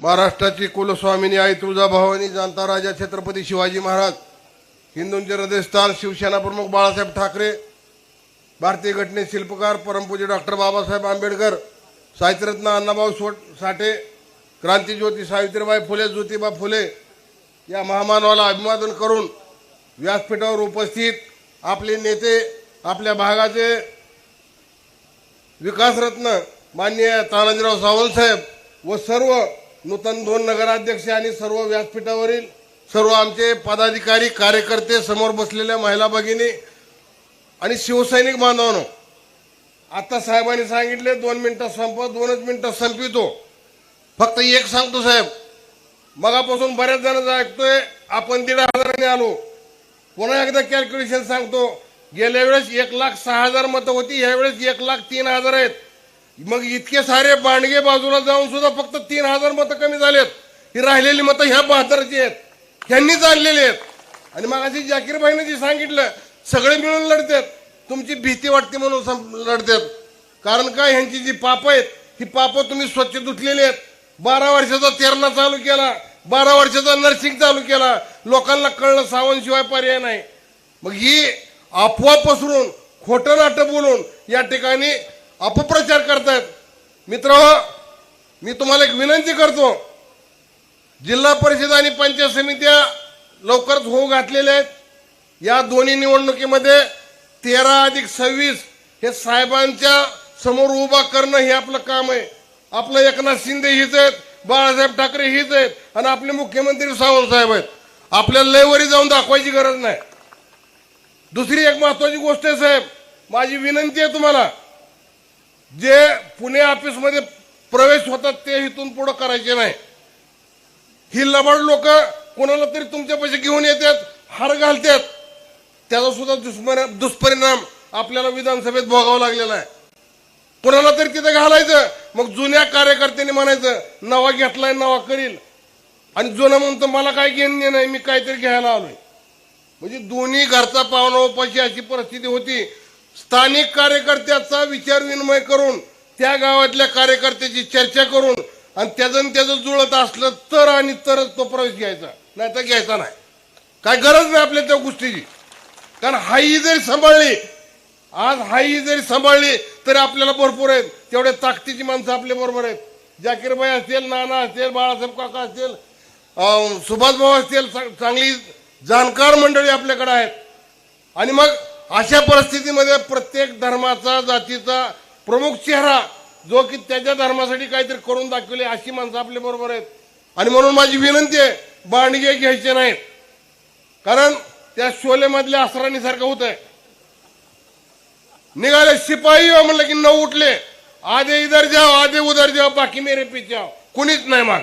महाराष्ट्राची कुलस्वामिनी आई तुळजाभवानी जाणता राजा छत्रपती शिवाजी महाराज हिंदूंचे हृदयस्थान शिवसेना प्रमुख बाळासाहेब ठाकरे भारतीय घटने शिल्पकार परमपूज्य डॉक्टर बाबासाहेब आंबेडकर साहित्यरत्न अण्णाभाऊ सोट साठे क्रांतीज्योती सावित्रीबाई फुले ज्योतिबा फुले या महामानवाला अभिवादन करून व्यासपीठावर उपस्थित आपले नेते आपल्या भागाचे विकासरत्न माननीय तानाजीराव सावंतसाहेब व सर्व नूतन दोन नगराध्यक्ष आणि सर्व व्यासपीठावरील सर्व आमचे पदाधिकारी कार्यकर्ते समोर बसलेल्या महिला भगिनी आणि शिवसैनिक बांधवांनो आता साहेबांनी सांगितले दोन मिनटं संपत दोनच मिनटं संपितो. फक्त एक सांगतो साहेब मगापासून बऱ्याच जणांचा ऐकतोय आपण दीड हजाराने आलो. पुन्हा एकदा कॅल्क्युलेशन सांगतो गेल्या वेळेस एक लाख सहा हजार मतं होती यावेळेस एक लाख तीन हजार आहेत. मग इतके सारे बांडगे बाजूला जाऊन सुद्धा फक्त तीन हजार मतं कमी झालेत. ही राहिलेली मतं ह्या बहादरची आहेत. ह्यांनीच आणलेली आहेत. आणि मग अशी जाकीरबाईने जी सांगितलं सगळे मिळून लढतात. तुमची भीती वाटते म्हणून लढतात. कारण काय ह्यांची जी पाप आहेत ही पाप तुम्ही स्वच्छ धुतलेली आहेत. बारा वर्षाचा तेरणा चालू केला. बारा वर्षाचा नर्सिंग चालू केला. लोकांना कळलं सावंतशिवाय पर्याय नाही. मग ही अफवा पसरून खोटं नाटं बोलून या ठिकाणी अपप्रचार करतायत. मित्र मी तुम्हाला एक विनंती करतो. जिल्हा परिषद आणि पंचायत समित्या लवकरच होऊ घातलेल्या आहेत. या दोन्ही निवडणुकीमध्ये तेरा अधिक सव्वीस हे साहेबांच्या समोर उभा करणं हे आपलं काम आहे. आपलं एकनाथ शिंदे हीच आहेत बाळासाहेब ठाकरे हीच आहेत आणि आपले मुख्यमंत्री सावंत साहेब आहेत. आपल्याला लयवरी जाऊन दाखवायची गरज नाही. दुसरी एक महत्वाची गोष्ट आहे साहेब. माझी विनंती आहे तुम्हाला जे पुणे ऑफिसमध्ये प्रवेश होतात ते इथून पुढं करायचे नाही. ही लबाड लोक कोणाला तरी तुमच्या पैसे घेऊन येतात हार घालतात. त्याचा सुद्धा दुष्परिणाम दुष्परिणाम आपल्याला विधानसभेत भोगावा लागलेला आहे. कोणाला तरी तिथे घालायचं मग जुन्या कार्यकर्त्यांनी म्हणायचं नवा घेतलाय नवा करील. आणि जुनं म्हणतो मला काय घेणं नाही मी काहीतरी घ्यायला आलोय. म्हणजे दोन्ही घरचा पाहुणा उपाशी अशी परिस्थिती होती स्थानिक कार्यकर्त्याचा विचार विनिमय करून त्या गावातल्या कार्यकर्त्याची चर्चा करून आणि त्याचं त्याचं जुळत असलं तर आणि तरच तो प्रवेश घ्यायचा. नाही तर घ्यायचा नाही. काय गरज नाही आपल्या त्या गोष्टीची. कारण हाई जरी सांभाळली आज हाई जरी सांभाळली तरी आपल्याला भरपूर आहेत. तेवढे ताकदीची माणसं आपल्या बरोबर आहेत. जाकीरबाई असतील नाना असतील बाळासाहेब काका असतील सुभाषभाऊ असतील चांगली जाणकार मंडळी आपल्याकडे आहेत. आणि मग अशा परिस्थितीमध्ये प्रत्येक धर्माचा जातीचा प्रमुख चेहरा जो की त्याच्या धर्मासाठी काहीतरी करून दाखवले अशी माणसं आपल्या बरोबर आहेत. आणि म्हणून माझी विनंती आहे बांडगे घ्यायचे नाहीत. कारण त्या शोलेमधल्या असराणीसारखं होत आहे निघाले शिपाई हो म्हणलं की नऊ उठले. आधे इधर जाओ आधे उधर जाओ बाकी मेरे पीछे कुणीच नाही मान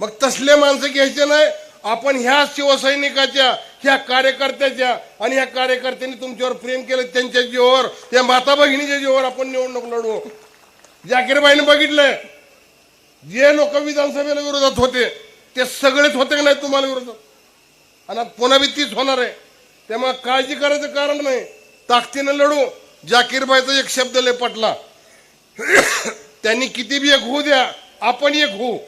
मग तसले माणसं घ्यायचे नाही. आपण ह्या शिवसैनिकाच्या ह्या कार्यकर्त्याच्या आणि ह्या कार्यकर्त्यांनी तुमच्यावर प्रेम केलं त्यांच्या जीवावर त्या माता भगिनीच्या जीवावर आपण निवडणूक लढवू. जाकीरबाईने बघितलंय जे लोक विधानसभेला विरोधात होते ते सगळेच होते की नाही तुम्हाला विरोधात? आणि पुन्हा बी तीच होणार आहे. त्यामुळे काळजी करायचं कारण नाही. ताकदीनं लढू. जाकीरबाईचा एक शब्द लय पटला. त्यांनी किती बी एक होऊ द्या आपण एक होऊ.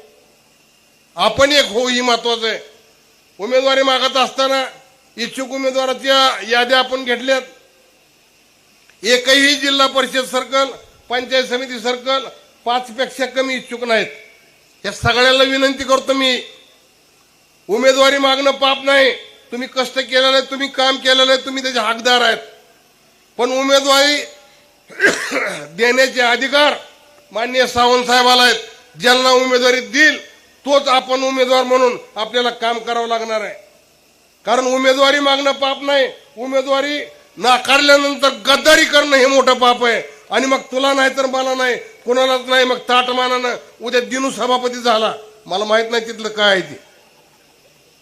आपण एक होऊ ही महत्वाचं आहे. उमेदवारी मागत असताना इच्छुक उमेदवाराच्या याद्या आपण घेतल्यात. एकही जिल्हा परिषद सर्कल पंचायत समिती सर्कल पाचपेक्षा कमी इच्छुक नाहीत. या सगळ्याला विनंती करतो मी. उमेदवारी मागणं पाप नाही. तुम्ही कष्ट केलेलं आहे तुम्ही काम केलेलं आहे तुम्ही त्याचे हकदार आहेत. पण उमेदवारी देण्याचे अधिकार माननीय सावंत साहेबाला आहेत. ज्यांना उमेदवारी देईल तोच आपण उमेदवार म्हणून आपल्याला काम करावं लागणार आहे. कारण उमेदवारी मागणं पाप नाही. उमेदवारी नाकारल्यानंतर गद्दारी करणं हे मोठं पाप आहे. आणि मग तुला नाही तर मला नाही कुणालाच नाही मग ताटमानानं उद्या दिनू सभापती झाला. मला माहीत नाही तिथलं काय आहे ते.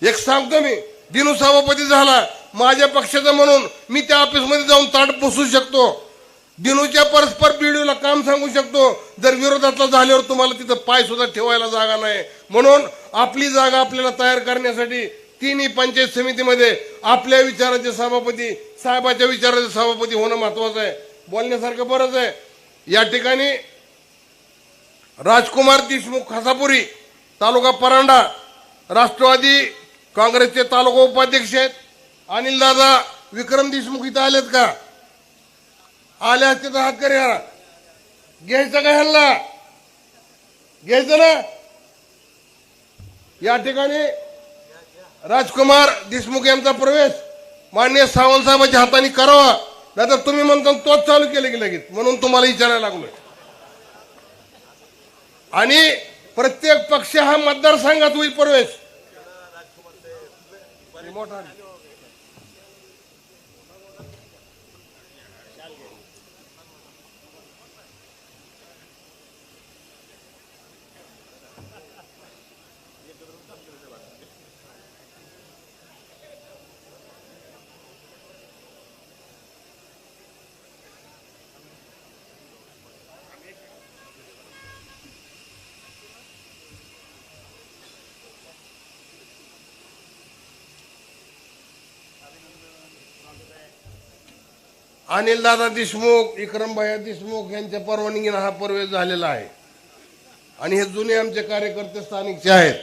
एक सांगतो मी दिनू सभापती झाला माझ्या पक्षाचा म्हणून मी त्या ऑफिसमध्ये जाऊन ताट बसू शकतो. दिनूच्या परस्पर पिढीला काम सांगू शकतो. जर विरोधातला झाल्यावर तुम्हाला तिथं पाय सुद्धा ठेवायला जागा नाही. म्हणून आपली जागा आपल्याला तयार करण्यासाठी तिन्ही पंचायत समितीमध्ये आपल्या विचाराचे सभापती साहेबाच्या विचाराचे सभापती होणं महत्वाचं आहे. बोलण्यासारखं बरंच आहे. या ठिकाणी राजकुमार देशमुख खासापुरी तालुका परांडा राष्ट्रवादी काँग्रेसचे तालुका उपाध्यक्ष आहेत. अनिल दादा विक्रम देशमुख इथं आलेत का? आले असते तर हात करा घ्यायचं का ह्यांना? घ्यायचं ना? या ठिकाणी राजकुमार देशमुख यांचा प्रवेश मान्य सावंत साहेबांच्या हाताने करावा. नाहीतर तुम्ही म्हणता तोच चालू केले की लगेच. म्हणून तुम्हाला विचारायला लागलोय. आणि प्रत्येक पक्ष हा मतदारसंघात होईल प्रवेश. अनिलदादा देशमुख विक्रमभाई देशमुख यांच्या परवानगीनं हा प्रवेश झालेला आहे. आणि हे जुने आमचे कार्यकर्ते स्थानिकचे आहेत.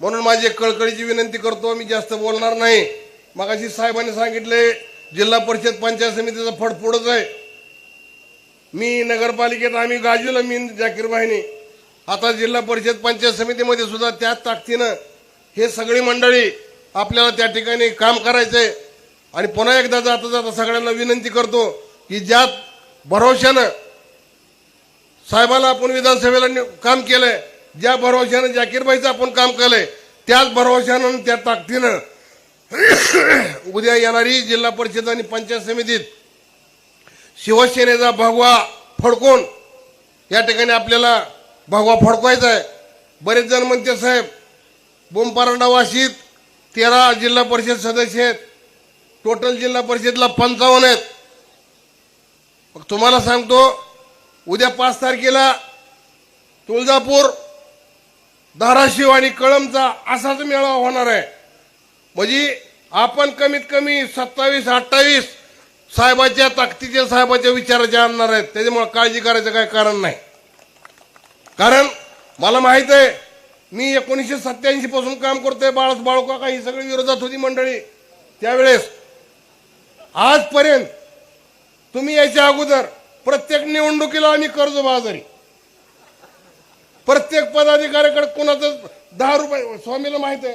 म्हणून माझी एक कळकळीची विनंती करतो मी जास्त बोलणार नाही. मगाशी साहेबांनी सांगितले जिल्हा परिषद पंचायत समितीचा फड आहे. मी नगरपालिकेत आम्ही गाजवलं मी जाकीरबाईने आता जिल्हा परिषद पंचायत समितीमध्ये सुद्धा त्याच ताकदीनं हे सगळी मंडळी आपल्याला त्या ठिकाणी काम करायचंय. आणि पुन्हा एकदा जाता जाता सगळ्यांना विनंती करतो की ज्या भरोशानं साहेबाला आपण विधानसभेला नि- काम केलंय ज्या भरोशानं जाकीरबाईचं आपण काम केलंय त्याच भरोशानं त्या ताकदीनं उद्या येणारी जिल्हा परिषद आणि पंचायत समितीत शिवसेनेचा भगवा फडकून या ठिकाणी आपल्याला भगवा फडकवायचा आहे. बरेच जण म्हणते साहेब बोंबारांडा वाशीत तेरा जिल्हा परिषद सदस्य आहेत. टोटल जिल्हा परिषदला पंचावन्न आहेत. मग तुम्हाला सांगतो उद्या पाच तारखेला तुळजापूर धाराशिव आणि कळमचा असाच मेळावा होणार आहे. म्हणजे आपण कमीत कमी सत्तावीस अठ्ठावीस साहेबाच्या ताकदीच्या साहेबाच्या विचाराचे आणणार आहेत. त्याच्यामुळे काळजी करायचं काही कारण नाही. कारण मला माहीत आहे मी एकोणीसशे सत्याऐंशी पासून काम करतोय बाळस बाळुका ही सगळी विरोधात होती मंडळी. त्यावेळेस आजपर्यंत तुम्ही याच्या अगोदर प्रत्येक निवडणुकीला आम्ही कर्ज बाजारी प्रत्येक पदाधिकाऱ्याकडे कोणाचं दहा रुपये स्वामीला माहीत आहे.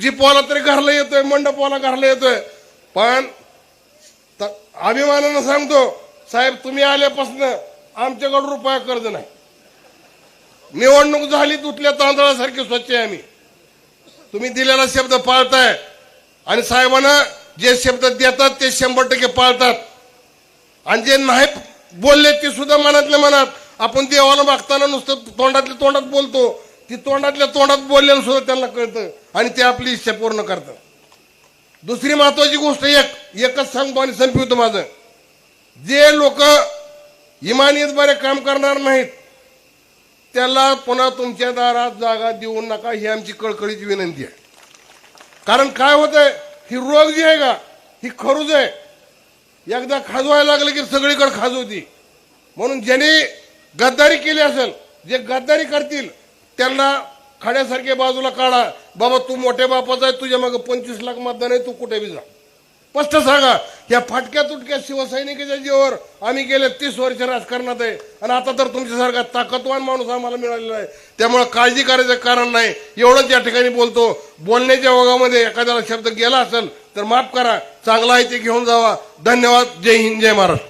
जीपवाला तरी घरला येतोय मंडपवाला घरला येतोय. पण अभिमानानं सांगतो साहेब तुम्ही आल्यापासून आमच्याकडे रुपया कर्ज नाही. निवडणूक झाली तुटल्या तांदळासारखी स्वच्छ आहे आम्ही. तुम्ही दिलेला शब्द पाळताय. आणि साहेबांना जे शब्द देतात ते शंभर टक्के पाळतात. आणि जे नाही बोलले ते सुद्धा मनातल्या मनात. आपण देवाला मागताना नुसतं तोंडातल्या तोंडात बोलतो. ती तोंडातल्या तोंडात बोलल्यानं सुद्धा त्यांना कळतं. आणि ते आपली इच्छा पूर्ण करतं दुसरी महत्वाची गोष्ट एक. एकच सांगतो आणि संपवतो माझं. जे लोक इमानीत बरे काम करणार नाहीत त्याला पुन्हा तुमच्या दारात जागा देऊ नका ही आमची कळकळीची विनंती आहे. कारण काय होतंय? ही रोग जी आहे का? ही खरूज आहे. एकदा खाजवायला लागलं की सगळीकडे खाजवती. म्हणून ज्यांनी गद्दारी केली असेल जे गद्दारी करतील त्यांना खाण्यासारख्या बाजूला काढा. बाबा तू मोठ्या बापाचा आहे तुझ्या मागं पंचवीस लाख मतदान आहे तू कुठे बी जा. स्पष्ट सांगा या फाटक्या तुटक्या शिवसैनिकाच्या जीवावर आम्ही गेले तीस वर्ष राजकारणात आहे. आणि आता तर तुमच्यासारखा ताकदवान माणूस आम्हाला मिळालेला आहे. त्यामुळे काळजी करायचं कारण नाही. एवढंच या ठिकाणी बोलतो. बोलण्याच्या ओघामध्ये एखाद्याला शब्द गेला असेल तर माफ करा. चांगला आहे ते घेऊन जावा. धन्यवाद. जय हिंद जय महाराष्ट्र.